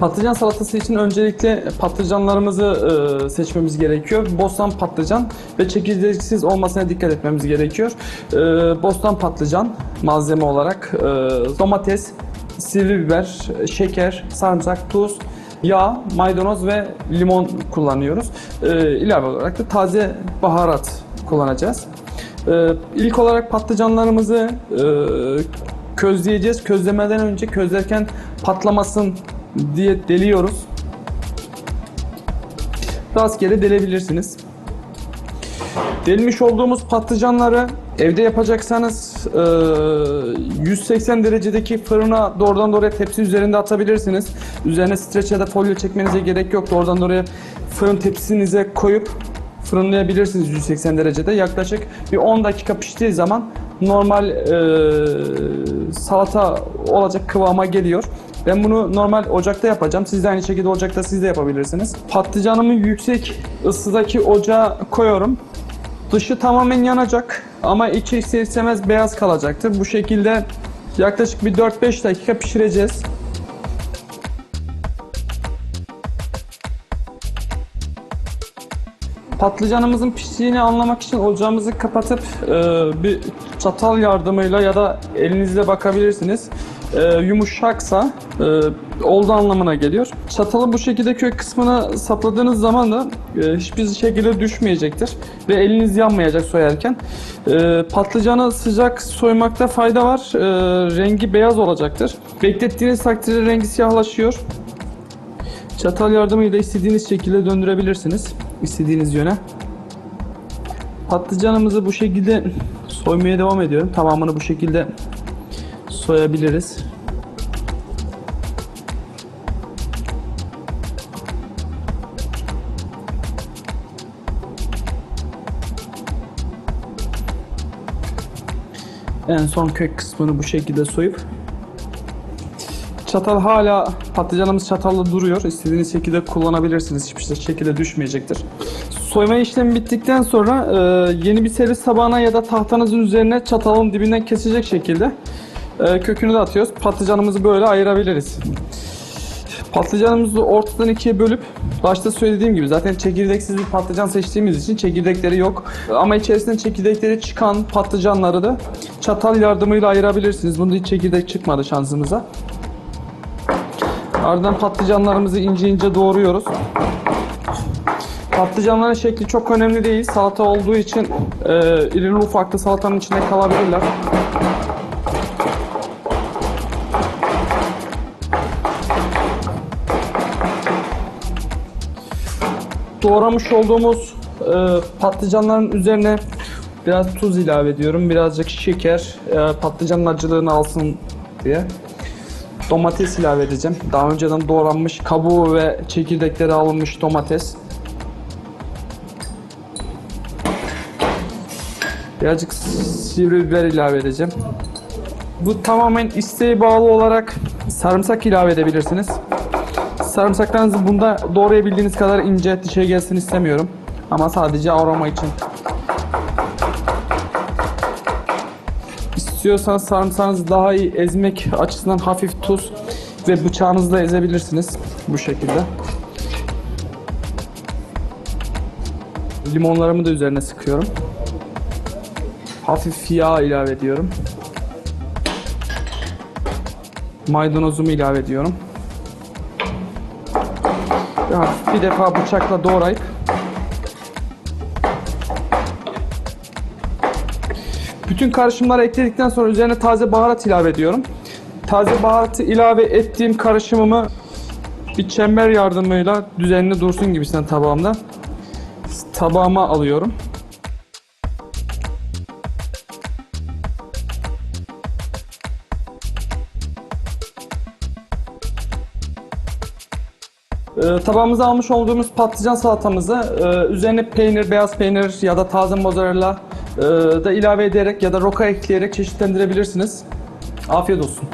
Patlıcan salatası için öncelikle patlıcanlarımızı e, seçmemiz gerekiyor. Bostan patlıcan ve çekirdeksiz olmasına dikkat etmemiz gerekiyor. E, bostan patlıcan malzeme olarak e, domates, sivri biber, şeker, sarımsak, tuz, yağ, maydanoz ve limon kullanıyoruz. E, ilave olarak da taze baharat kullanacağız. E, ilk olarak patlıcanlarımızı e, közleyeceğiz. Közlemeden önce közlerken patlamasın diye deliyoruz. Rastgele delebilirsiniz. Delmiş olduğumuz patlıcanları evde yapacaksanız e, 180 derecedeki fırına doğrudan doğruya tepsi üzerinde atabilirsiniz. Üzerine streç ya da folyo çekmenize gerek yok. Doğrudan doğruya fırın tepsinize koyup fırınlayabilirsiniz 180 derecede. Yaklaşık bir 10 dakika piştiği zaman normal e, salata olacak kıvama geliyor. Ben bunu normal ocakta yapacağım. Siz de aynı şekilde ocakta siz de yapabilirsiniz. Patlıcanımı yüksek ısıdaki ocağa koyuyorum. Dışı tamamen yanacak ama içi ister istemez beyaz kalacaktır. Bu şekilde yaklaşık bir 4-5 dakika pişireceğiz. Patlıcanımızın piştiğini anlamak için ocağımızı kapatıp e, bir çatal yardımıyla ya da elinizle bakabilirsiniz. E, yumuşaksa e, oldu anlamına geliyor. Çatalı bu şekilde kök kısmına sapladığınız zaman da e, hiçbir şekilde düşmeyecektir ve eliniz yanmayacak soyarken. E, patlıcanı sıcak soymakta fayda var. E, rengi beyaz olacaktır. Beklettiğiniz takdirde rengi siyahlaşıyor. Çatal yardımıyla istediğiniz şekilde döndürebilirsiniz. istediğiniz yöne. Patlıcanımızı bu şekilde soymaya devam ediyorum. Tamamını bu şekilde soyabiliriz. En son kök kısmını bu şekilde soyup Çatal hala patlıcanımız çatalla duruyor. İstediğiniz şekilde kullanabilirsiniz. Hiçbir şekilde düşmeyecektir. Soyma işlemi bittikten sonra e, yeni bir servis tabağına ya da tahtanızın üzerine çatalın dibinden kesecek şekilde e, kökünü de atıyoruz. Patlıcanımızı böyle ayırabiliriz. Patlıcanımızı ortadan ikiye bölüp başta söylediğim gibi zaten çekirdeksiz bir patlıcan seçtiğimiz için çekirdekleri yok. Ama içerisinden çekirdekleri çıkan patlıcanları da çatal yardımıyla ayırabilirsiniz. Bunda hiç çekirdek çıkmadı şansımıza. Ardından patlıcanlarımızı ince ince doğruyoruz. Patlıcanların şekli çok önemli değil. Salata olduğu için e, irili ufaklı salatanın içinde kalabilirler. Doğramış olduğumuz e, patlıcanların üzerine biraz tuz ilave ediyorum. Birazcık şeker, e, patlıcanın acılığını alsın diye domates ilave edeceğim. Daha önceden doğranmış kabuğu ve çekirdekleri alınmış domates. Birazcık sivri biber ilave edeceğim. Bu tamamen isteğe bağlı olarak sarımsak ilave edebilirsiniz. Sarımsaklarınızı bunda doğrayabildiğiniz kadar ince dişe gelsin istemiyorum. Ama sadece aroma için. İstiyorsanız sarımsağınızı daha iyi ezmek açısından hafif tuz ve bıçağınızla ezebilirsiniz bu şekilde. Limonlarımı da üzerine sıkıyorum. Hafif yağ ilave ediyorum. Maydanozumu ilave ediyorum. Bir defa bıçakla doğrayıp Bütün karışımları ekledikten sonra üzerine taze baharat ilave ediyorum. Taze baharatı ilave ettiğim karışımımı bir çember yardımıyla düzenli dursun gibisinden tabağımda tabağıma alıyorum. Ee, tabağımıza almış olduğumuz patlıcan salatamızı e, üzerine peynir, beyaz peynir ya da taze mozzarella e, da ilave ederek ya da roka ekleyerek çeşitlendirebilirsiniz. Afiyet olsun.